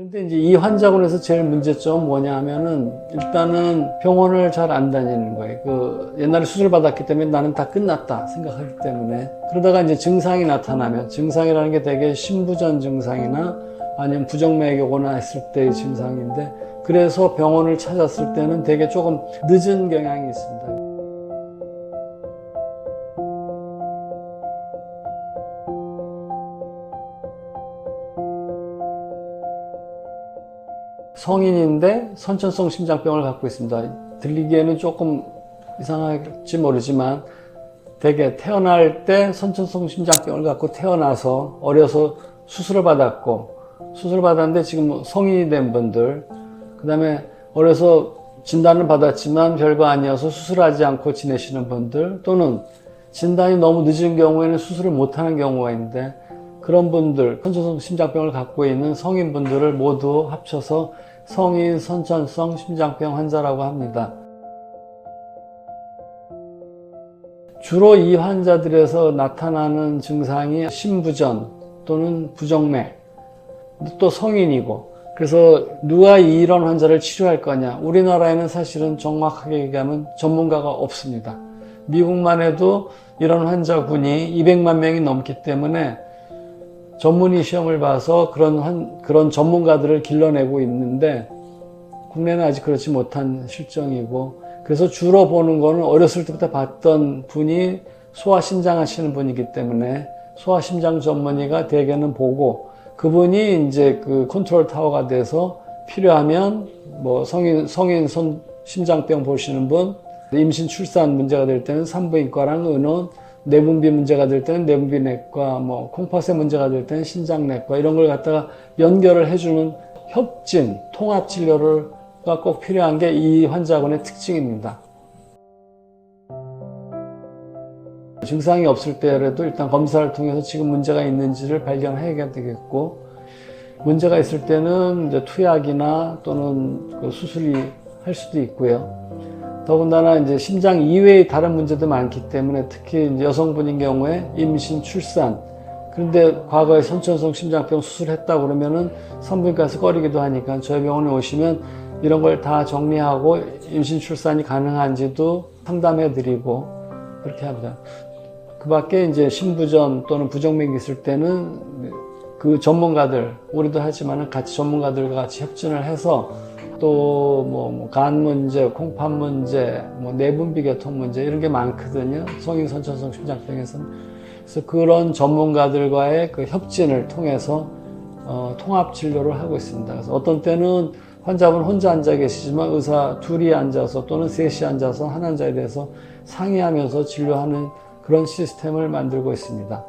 근데 이제 이 환자군에서 제일 문제점은 뭐냐 하면은 일단은 병원을 잘 안 다니는 거예요. 그 옛날에 수술 받았기 때문에 나는 다 끝났다 생각하기 때문에 그러다가 이제 증상이 나타나면 증상이라는 게 되게 신부전 증상이나 아니면 부정맥이 오거나 했을 때의 증상인데 그래서 병원을 찾았을 때는 되게 조금 늦은 경향이 있습니다. 성인인데 선천성 심장병을 갖고 있습니다. 들리기에는 조금 이상할지 모르지만 되게 태어날 때 선천성 심장병을 갖고 태어나서 어려서 수술을 받았고 수술을 받았는데 지금 성인이 된 분들 그 다음에 어려서 진단을 받았지만 별거 아니어서 수술하지 않고 지내시는 분들 또는 진단이 너무 늦은 경우에는 수술을 못하는 경우가 있는데 그런 분들 선천성 심장병을 갖고 있는 성인분들을 모두 합쳐서 성인 선천성 심장병 환자라고 합니다. 주로 이 환자들에서 나타나는 증상이 심부전 또는 부정맥, 또 성인이고, 그래서 누가 이런 환자를 치료할 거냐? 우리나라에는 사실은 정확하게 얘기하면 전문가가 없습니다. 미국만 해도 이런 환자군이 200만 명이 넘기 때문에 전문의 시험을 봐서 그런 한, 그런 전문가들을 길러내고 있는데 국내는 아직 그렇지 못한 실정이고 그래서 주로 보는 거는 어렸을 때부터 봤던 분이 소아심장 하시는 분이기 때문에 소아심장 전문의가 대개는 보고 그분이 이제 그 컨트롤 타워가 돼서 필요하면 뭐 성인 성인 손 심장병 보시는 분 임신 출산 문제가 될 때는 산부인과랑 의논 내분비 문제가 될 때는 내분비 내과, 뭐 콩팥의 문제가 될 때는 신장 내과 이런 걸 갖다가 연결을 해주는 협진, 통합 진료가 꼭 필요한 게 이 환자군의 특징입니다. 증상이 없을 때라도 일단 검사를 통해서 지금 문제가 있는지를 발견해야 되겠고 문제가 있을 때는 투약이나 또는 그 수술이 할 수도 있고요. 더군다나 이제 심장 이외의 다른 문제도 많기 때문에 특히 여성분인 경우에 임신, 출산 그런데 과거에 선천성 심장병 수술했다 그러면은 산부인과에서 꺼리기도 하니까 저희 병원에 오시면 이런 걸 다 정리하고 임신, 출산이 가능한지도 상담해 드리고 그렇게 합니다. 그 밖에 이제 신부전 또는 부정맥이 있을 때는 그 전문가들, 우리도 하지만은 같이 전문가들과 같이 협진을 해서 또뭐 간 문제, 콩팥 문제, 뭐 내분비 계통 문제 이런 게 많거든요. 성인 선천성 심장병에서는. 그래서 그런 전문가들과의 그 협진을 통해서 어, 통합 진료를 하고 있습니다. 그래서 어떤 때는 환자분 혼자 앉아 계시지만 의사 둘이 앉아서 또는 셋이 앉아서 한 환자에 대해서 상의하면서 진료하는 그런 시스템을 만들고 있습니다.